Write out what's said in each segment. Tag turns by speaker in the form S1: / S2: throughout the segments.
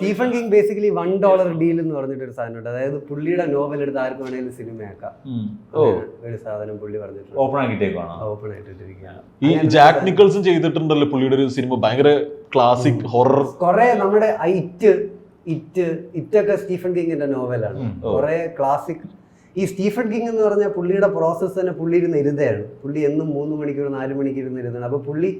S1: Stephen King basically one dollar deal എന്ന് പറഞ്ഞിട്ട് ഒരു സാധനമുണ്ട്. അതായത് പുള്ളിയുടെ നോവൽ എടുത്ത് ആർക്ക് വേണേലും സിനിമയാക്കാം ഒരു സാധനം പുള്ളി പറഞ്ഞിട്ടുണ്ട്.
S2: ഓപ്പൺ ആക്കിയിട്ടേക്കാണ്
S1: ഓപ്പൺ ആയിട്ടിട്ടിരിക്കുകയാണ്.
S2: ഈ ജാക്ക് നിക്കൾസും ചെയ്തിട്ടുണ്ടല്ലോ പുള്ളിയുടെ ഒരു സിനിമ ഭയങ്കര ക്ലാസിക് ഹൊറർ
S1: കുറെ നമ്മുടെ ഐറ്റ് ഇറ്റ് ഇറ്റ് ഇറ്റൊക്കെ സ്റ്റീഫൻ കിങ്ങിന്റെ നോവലാണ്. കുറെ ക്ലാസിക് ഈ സ്റ്റീഫൻ കിങ് എന്ന് പറഞ്ഞാൽ പുള്ളിയുടെ പ്രോസസ്സ് തന്നെ പുള്ളി ഇരുന്ന് ഇരുതയാണ് പുള്ളി എന്നും മൂന്ന് മണിക്കൂർ നാല് മണിക്കൂർ ഇരുന്ന് ഇരുന്നാണ് അപ്പൊ പുള്ളി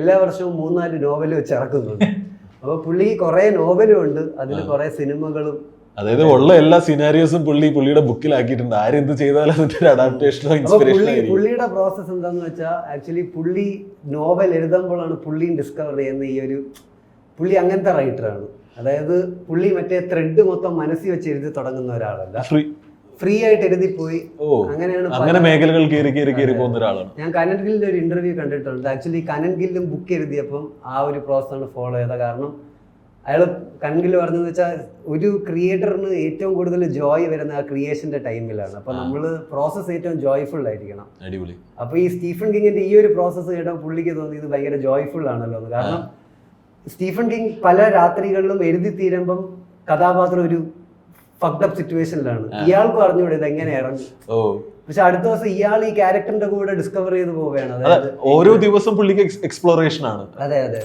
S1: എല്ലാ വർഷവും മൂന്നാൽ നോവൽ വെച്ച് ഇറക്കുന്നുണ്ട്. അപ്പൊ പുള്ളി കുറെ നോവലും ഉണ്ട് അതിൽ കുറെ സിനിമകളും.
S2: അതായത് ഉള്ള എല്ലാ സിനാരിയോസും പുള്ളി പുള്ളിയുടെ ബുക്കിലാക്കിയിട്ടുണ്ട്. ആരെന്ത് ചെയ്താലും അതിന്റെ ഒരു അഡാപ്റ്റേഷനോ ഇൻസ്പിറേഷനോ
S1: പുള്ളി പുള്ളിയുടെ പ്രോസസ് എന്താന്ന് വെച്ചാൽ ആക്ച്വലി പുള്ളി നോവൽ എഴുതുമ്പോഴാണ് പുള്ളിയും ഡിസ്കവർ ചെയ്യുന്ന ഈ ഒരു പുള്ളി അങ്ങനത്തെ റൈറ്ററാണ് അതായത് പുള്ളി മറ്റേ ത്രെഡ് മൊത്തം മനസ്സിൽ വെച്ച് എഴുതി തുടങ്ങുന്ന ഒരാളല്ല.
S2: ഫ്രീ
S1: ആയിട്ട് എഴുതി പോയി. അങ്ങനെയാണ്
S2: അങ്ങനെ മേഖലകൾ കയറി കയറി കയറി പോകുന്ന ഒരാളാണ്.
S1: ഞാൻ കനൻ ഗില്ലിന്റെ ഒരു ഇന്റർവ്യൂ കണ്ടിട്ടുണ്ട്. ആക്ച്വലി കനൻ ഗില്ലും ബുക്ക് എഴുതിയപ്പം ആ ഒരു പ്രോസസ്സാണ് ഫോളോ ചെയ്തത് കാരണം അയാൾ കൺഗിൽ പറഞ്ഞതെന്ന് വെച്ചാൽ ഒരു ക്രിയേറ്ററിന് ഏറ്റവും കൂടുതൽ ജോയ് വരുന്ന ആ ക്രിയേഷന്റെ ടൈമിലാണ് അപ്പൊ നമ്മൾ പ്രോസസ്സ് ഏറ്റവും ജോയ്ഫുൾ ആയിരിക്കണം.
S2: അടിപൊളി.
S1: അപ്പൊ ഈ സ്റ്റീഫൻ കിങ്ങിന്റെ ഈ ഒരു പ്രോസസ്സ് കേട്ടപ്പോൾ പുള്ളിക്ക് തോന്നി ഇത് ഭയങ്കര ജോയ്ഫുൾ ആണല്ലോ എന്ന്. കാരണം സ്റ്റീഫൻ കിങ് പല രാത്രികളിലും എഴുതി തീരുമ്പം കഥാപാത്രം ഒരു ഫക്ഡപ്പ് സിറ്റുവേഷനിലാണ് ഇയാൾ പറഞ്ഞു ഇത് എങ്ങനെ ഇറങ്ങി? പക്ഷെ അടുത്ത ദിവസം ഇയാൾ ഈ ക്യാരക്ടറിന്റെ കൂടെ ഡിസ്കവർ ചെയ്ത് പോവുകയാണ്.
S2: ഓരോ ദിവസം പുള്ളിക്ക് എക്സ്പ്ലോറേഷൻ ആണ്.
S1: അതെ അതെ.